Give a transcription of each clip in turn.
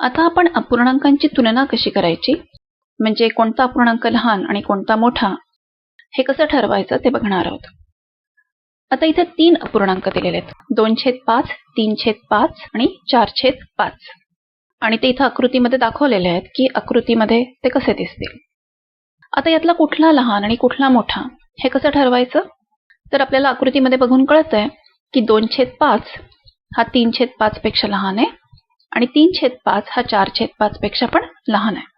आता आपण अपूर्णांकांची तुलना कशी करायची? म्हणजे कोणता अपूर्णांक लहान आणि कोणता मोठा? हे कसं ठरवायचं ते बघणार आहोत. आता इथे तीन अपूर्णांक दिलेले आहेत. दोन छेद पाच तीन छेद पाच आणि चार छेद पाच. आणि ते इथं आकृतीमध्ये दाखवलेले आहेत की आकृतीमध्ये ते कसे दिसतील. आता यातला कुठला लहान आणि कुठला मोठा हे कसं ठरवायचं? तर आपल्याला आकृतीमध्ये बघून कळतंय की दोन छेद पाच हा तीन छेद पाच पेक्षा लहान आहे. आणि तीन छेद पाच हा चार छेद पाच पेक्षा पण लहान आहे.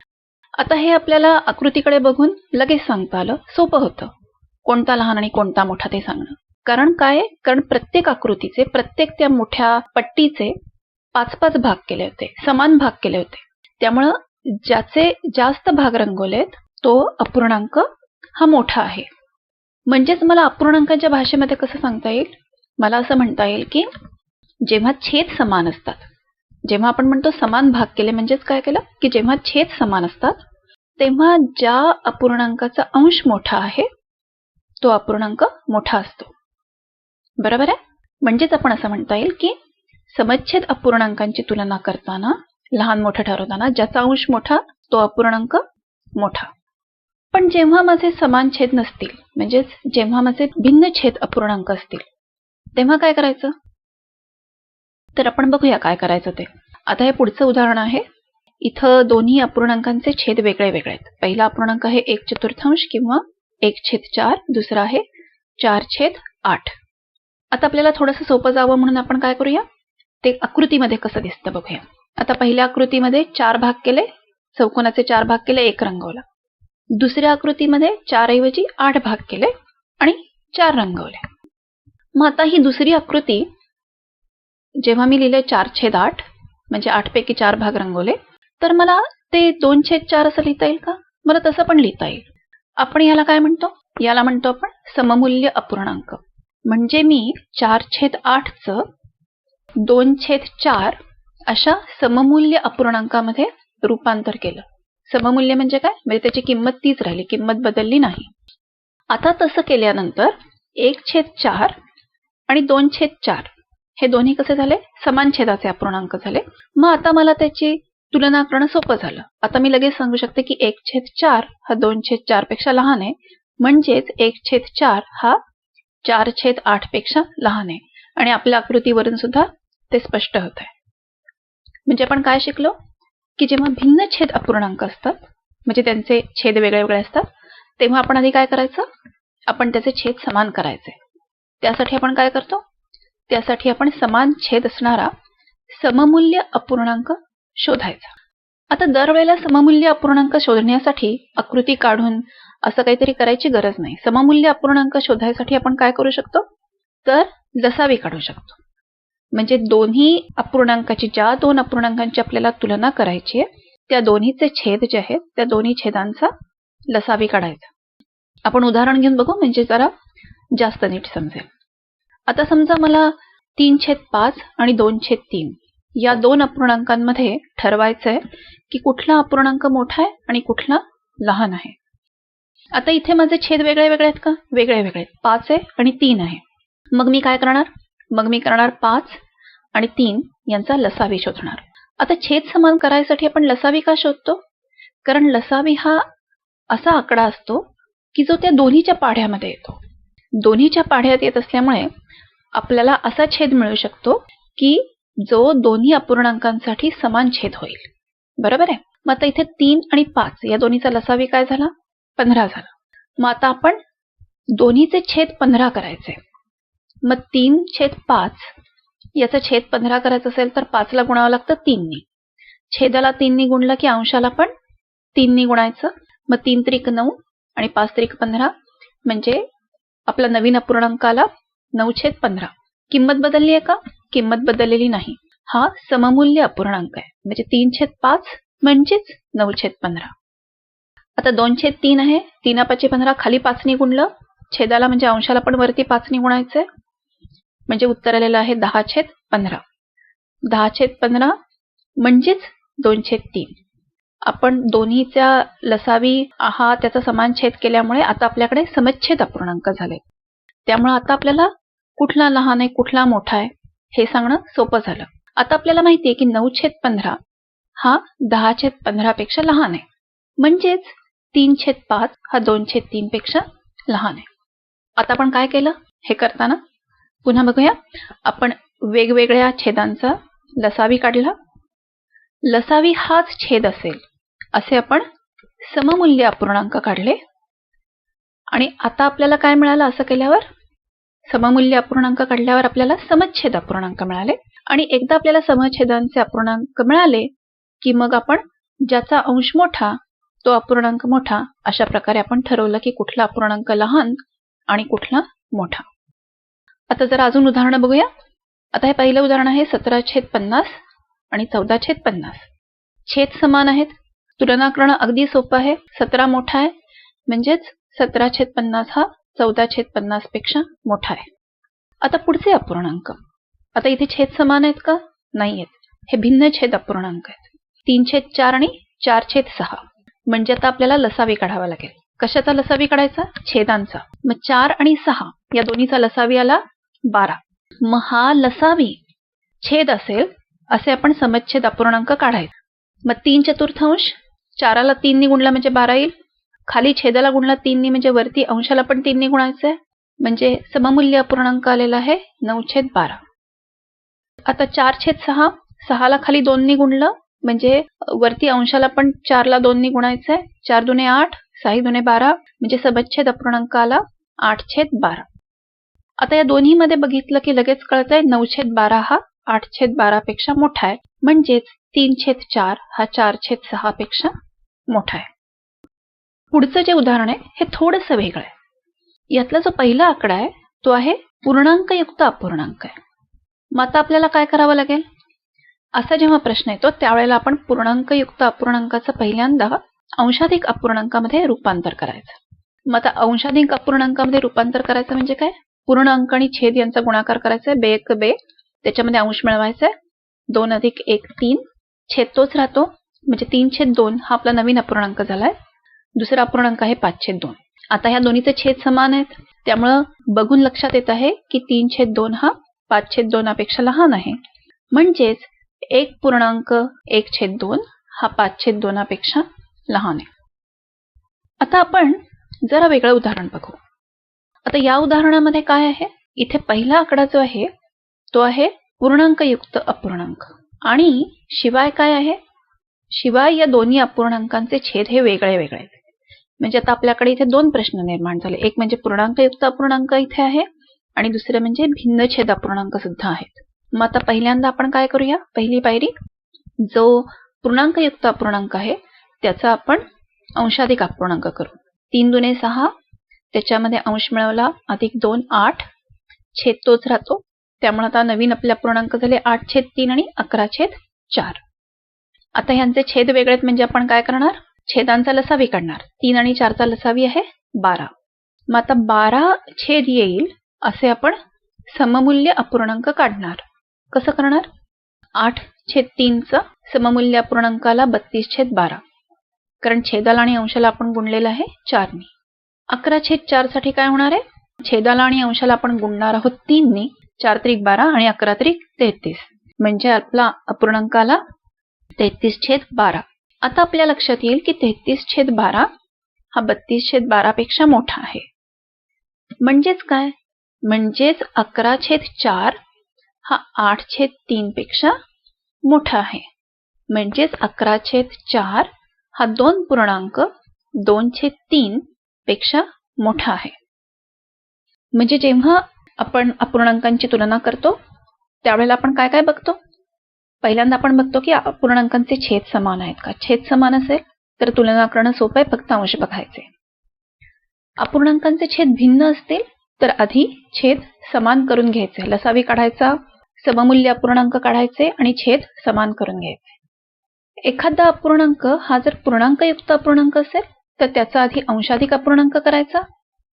आता हे आपल्याला आकृतीकडे बघून लगेच सांगता आलं सोपं होतं. कोणता लहान आणि कोणता मोठा ते सांगणं. कारण काय? कारण प्रत्येक आकृतीचे प्रत्येक त्या मोठ्या पट्टीचे पाच पाच भाग केले होते समान भाग केले होते. त्यामुळं ज्याचे जास्त भाग रंगवलेत तो अपूर्णांक हा मोठा आहे. म्हणजेच मला अपूर्णांकांच्या भाषेमध्ये कसं सांगता येईल? मला असं म्हणता येईल की जेव्हा छेद समान असतात जेव्हा आपण म्हणतो समान भाग केले म्हणजेच काय केलं? की जेव्हा छेद समान असतात तेव्हा ज्या अपूर्णांकाचा अंश मोठा आहे तो अपूर्णांक मोठा असतो. बरोबर आहे? म्हणजेच आपण असं म्हणता येईल की समच्छेद अपूर्णांकांची तुलना करताना लहान मोठं ठरवताना ज्याचा अंश मोठा तो अपूर्णांक मोठा. पण जेव्हा माझे समान छेद नसतील म्हणजेच जेव्हा माझे भिन्न छेद अपूर्णांक असतील तेव्हा काय करायचं? तर आपण बघूया काय करायचं ते. आता हे पुढचं उदाहरण आहे. इथं दोन्ही अपूर्णांकांचे छेद वेगळे वेगळे आहेत. पहिला अपूर्णांक आहे एक चतुर्थांश किंवा एक छेद चार दुसरा आहे चार छेद आठ. आता आपल्याला थोडंसं सोपं जावं म्हणून आपण काय करूया? ते आकृतीमध्ये कसं दिसतं बघूया. आता पहिल्या आकृतीमध्ये चार भाग केले चौकोनाचे चार भाग केले एक रंगवला. दुसऱ्या आकृतीमध्ये चार ऐवजी आठ भाग केले आणि चार रंगवले. मग आता ही दुसरी आकृती जेव्हा मी लिहिले चार छेद आठ म्हणजे आठ पैकी चार भाग रंगवले. तर मला ते दोन छेद चार असं लिहिता येईल का? मला तसं पण लिहिता येईल. आपण याला काय म्हणतो? याला म्हणतो आपण सममूल्य अपूर्णांक. म्हणजे मी चार छेद आठचं दोन छेद चार अशा सममूल्य अपूर्णांकामध्ये रूपांतर केलं. सममूल्य म्हणजे काय? म्हणजे त्याची किंमत तीच राहिली किंमत बदलली नाही. आता तसं केल्यानंतर एक छेद चार आणि दोन छेद चार हे दोन्ही कसे झाले? समान छेदाचे अपूर्णांक झाले. मग आता मला त्याची तुलना करणं सोपं झालं. आता मी लगेच सांगू शकते की एक छेद चार हा दोन छेद चारपेक्षा लहान आहे. म्हणजेच एक छेद चार हा चार छेद आठपेक्षा लहान आहे. आणि आपल्या आकृतीवरून सुद्धा ते स्पष्ट होत आहे. म्हणजे आपण काय शिकलो? की जेव्हा भिन्न छेद अपूर्णांक असतात म्हणजे त्यांचे छेद वेगळे वेगळे असतात तेव्हा आपण आधी काय करायचं? आपण त्याचे छेद समान करायचे. त्यासाठी आपण काय करतो? त्यासाठी आपण समान छेद असणारा सममूल्य अपूर्णांक शोधायचा. आता दरवेळेला सममूल्य अपूर्णांक शोधण्यासाठी आकृती काढून असं काहीतरी करायची गरज नाही. सममूल्य अपूर्णांक शोधायसाठी आपण काय करू शकतो? तर लसावी काढू शकतो. म्हणजे दोन्ही अपूर्णांकाची ज्या दोन अपूर्णांकांची आपल्याला तुलना करायची आहे त्या दोन्हीचे छेद जे आहेत त्या दोन्ही छेदांचा लसावी काढायचा. आपण उदाहरण घेऊन बघू म्हणजे जरा जास्त नीट समजेल. आता समजा मला तीन छेद पाच आणि दोन छेद तीन या दोन अपूर्णांकांमध्ये ठरवायचं आहे की कुठला अपूर्णांक मोठा आहे आणि कुठला लहान आहे. आता इथे माझे छेद वेगळे वेगळे आहेत का? वेगळे वेगळे आहेत. पाच आहे आणि तीन आहे. मग मी काय करणार? मग मी करणार पाच आणि तीन यांचा लसावी शोधणार. आता छेद समान करायसाठी आपण लसावी का शोधतो? कारण लसावी हा असा आकडा असतो की जो त्या दोन्हीच्या पाढ्यामध्ये येतो. दोन्हीच्या पाढ्यात येत असल्यामुळे आपल्याला असा छेद मिळू शकतो की जो दोन्ही अपूर्णांकांसाठी समान छेद होईल. बरोबर आहे? मग आता इथे तीन आणि पाच या दोन्हीचा लसावी काय झाला? पंधरा झाला. मग आता आपण दोन्हीचे छेद पंधरा करायचे. मग तीन छेद पाच याचा छेद पंधरा करायचा असेल तर पाचला गुणावं लागतं तीननी. छेदाला तीननी गुणलं की अंशाला पण तीननी गुणायचं. मग तीन त्रिक नऊ आणि पाच त्रिक पंधरा म्हणजे आपला नवीन अपूर्णांकाला नऊ छेद पंधरा किंमत बदलली आहे का? किंमत बदललेली नाही. हा सममूल्य अपूर्णांक आहे. म्हणजे तीन छेद पाच म्हणजेच नऊ छेद पंधरा आता दोन छेद तीन आहे. तीनापाची पंधरा खाली पाचनी गुणलं छेदाला म्हणजे अंशाला पण वरती पाचनी गुणायचंय म्हणजे उत्तर आलेलं आहे दहा छेद पंधरा दहा छेद पंधरा म्हणजेच दोन छेद तीन आपण दोन्हीच्या लसावी हा त्याचा समान छेद केल्यामुळे आता आपल्याकडे समच्छेद अपूर्णांक झाले. त्यामुळे आता आपल्याला कुठला लहान आहे कुठला मोठा आहे हे सांगणं सोपं झालं. आता आपल्याला माहितीये की नऊ छेद पंधरा हा दहा छेद पंधरा पेक्षा लहान आहे. म्हणजेच तीन छेद पाच हा दोन छेद तीन पेक्षा लहान आहे. आता आपण काय केलं? हे करताना पुन्हा बघूया. आपण वेगवेगळ्या छेदांचा लसावी काढला. लसावी हाच छेद असेल असे आपण सममूल्य अपूर्णांक काढले. आणि आता आपल्याला काय मिळालं असं केल्यावर? सममूल्य अपूर्णांक काढल्यावर आपल्याला समच्छेद अपूर्णांक मिळाले. आणि एकदा आपल्याला समच्छेदांचे अपूर्णांक मिळाले की मग आपण ज्याचा अंश मोठा तो अपूर्णांक मोठा अशा प्रकारे आपण ठरवलं की कुठला अपूर्णांक लहान आणि कुठला मोठा. आता जर अजून उदाहरणं बघूया. आता हे पहिलं उदाहरण आहे सतरा छेद पन्नास आणि चौदा छेद पन्नास. छेद समान आहेत. तुलना करणं अगदी सोपं आहे. सतरा मोठा आहे. म्हणजेच सतरा छेद पन्नास हा चौदा छेद पन्नासपेक्षा मोठा आहे. आता पुढचे अपूर्णांक. आता इथे छेद समान आहेत का? नाही आहेत हे भिन्न छेद अपूर्णांक आहेत. तीन छेद चार आणि चार छेद सहा. म्हणजे आता आपल्याला लसावी काढावा लागेल. कशाचा लसावी काढायचा? छेदांचा. मग चार आणि सहा या दोन्हीचा लसावी आला बारा. मग हा लसावी छेद असेल असे आपण समच्छेद अपूर्णांक काढायचे. मग तीन चतुर्थांश चाराला तीननी गुणला म्हणजे बारा येईल. खाली छेदाला गुणला तीननी म्हणजे वरती अंशाला पण तीननी गुणायचं आहे म्हणजे सममूल्य अपूर्णांक आलेला आहे नऊ छेद बारा. आता चार छेद सहा सहाला खाली दोननी गुणलं म्हणजे वरती अंशाला पण चारला दोननी गुणायचं आहे चार दुने आठ साही दुने बारा म्हणजे समच्छेद अपूर्णांक आला आठ छेद बारा. आता या दोन्ही मध्ये बघितलं की लगेच कळतंय नऊ छेद बारा हा आठ छेद बारा पेक्षा मोठा आहे. म्हणजेच तीन छेद चार हा चार छेद सहा पेक्षा मोठा आहे. पुढचं जे उदाहरण आहे हे थोडंसं वेगळं आहे. यातला जो पहिला आकडा आहे तो आहे पूर्णांकयुक्त अपूर्णांक आहे. मग आता आपल्याला काय करावं लागेल? असा जेव्हा प्रश्न येतो त्यावेळेला आपण पूर्णांकयुक्त अपूर्णांकाचं पहिल्यांदा अंशाधिक अपूर्णांकामध्ये रूपांतर करायचं. मग आता अंशाधिक अपूर्णांकामध्ये रूपांतर करायचं म्हणजे काय? पूर्ण अंक आणि छेद यांचा गुणाकार करायचा आहे बे एक बे. त्याच्यामध्ये अंश मिळवायचा आहे. दोन अधिक एक तीन. छेद तोच राहतो. म्हणजे तीन छेद दोन हा आपला नवीन अपूर्णांक झालाय. दुसरा अपूर्णांक आहे पाचशे दोन. आता ह्या दोन्हीचे छेद समान आहेत. त्यामुळं बघून लक्षात येत आहे की तीन छेद दोन हा पाच छेद दोनापेक्षा लहान आहे. म्हणजेच एक पूर्णांक एक छेद दोन हा पाच छेद दोनापेक्षा लहान आहे. आता आपण जरा वेगळं उदाहरण बघू. आता या उदाहरणामध्ये काय आहे? इथे पहिला आकडा जो आहे तो आहे पूर्णांकयुक्त अपूर्णांक. आणि शिवाय काय आहे? शिवाय या दोन्ही अपूर्णांकांचे छेद हे वेगळे वेगळे आहेत. म्हणजे आता आपल्याकडे इथे दोन प्रश्न निर्माण झाले. एक म्हणजे पूर्णांकयुक्त अपूर्णांक इथे आहे आणि दुसरे म्हणजे भिन्न छेद अपूर्णांक सुद्धा आहेत. मग आता पहिल्यांदा आपण काय करूया? पहिली पायरी जो पूर्णांकयुक्त अपूर्णांक आहे त्याचा आपण अंशाधिक अपूर्णांक करू. तीन दुने सहा त्याच्यामध्ये अंश मिळवला अधिक दोन आठ छेद तोच राहतो. त्यामुळे आता नवीन आपले अपूर्णांक झाले आठ छेद तीन आणि अकरा छेद चार. आता ह्यांचे छेद वेगळेत म्हणजे आपण काय करणार? छेदांचा लसावी काढणार. तीन आणि चारचा लसावी आहे बारा. मग आता बारा छेद येईल असे आपण सममूल्य अपूर्णांक काढणार. कसं करणार? आठ छेद तीनचा सममूल्य अपूर्णांकाला बत्तीस छेद बारा. कारण छेदाला आणि अंशाला आपण गुणलेलं आहे चारनी. अकरा छेद चारसाठी काय होणार आहे? छेदाला आणि अंशाला आपण गुणणार आहोत तीननी. चार त्रिक बारा आणि अकरा त्रिक तेहतीस. म्हणजे आपला अपूर्णांकाला तेहतीस छेद बारा. आता आपल्या लक्षात येईल की तेहतीस छेद बारा हा बत्तीस छेद बारा पेक्षा मोठा आहे. म्हणजेच काय? म्हणजेच अकरा छेद चार हा आठ छेद तीन पेक्षा मोठा आहे. म्हणजेच अकरा छेद चार हा दोन पूर्णांक दोन छेद तीन पेक्षा मोठा आहे. म्हणजे जेव्हा आपण अपूर्णांकांची तुलना करतो त्यावेळेला आपण काय काय बघतो? पहिल्यांदा आपण बघतो की अपूर्णांकांचे छेद समान आहेत का? छेद समान असेल तर तुलना करणं सोपं आहे फक्त अंश बघायचे. अपूर्णांकांचे छेद भिन्न असतील तर आधी छेद समान करून घ्यायचे. लसावी काढायचा सममूल्य अपूर्णांक काढायचे आणि छेद समान करून घ्यायचे. एखादा अपूर्णांक हा जर पूर्णांकयुक्त अपूर्णांक असेल तर त्याचा आधी अंशाधिक अपूर्णांक करायचा.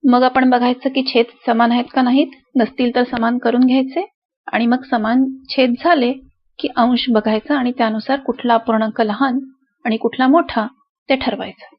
मग आपण बघायचं की छेद समान आहेत का नाहीत नसतील तर समान करून घ्यायचे आणि मग समान छेद झाले की अंश बघायचा आणि त्यानुसार कुठला पूर्णांक लहान आणि कुठला मोठा ते ठरवायचं.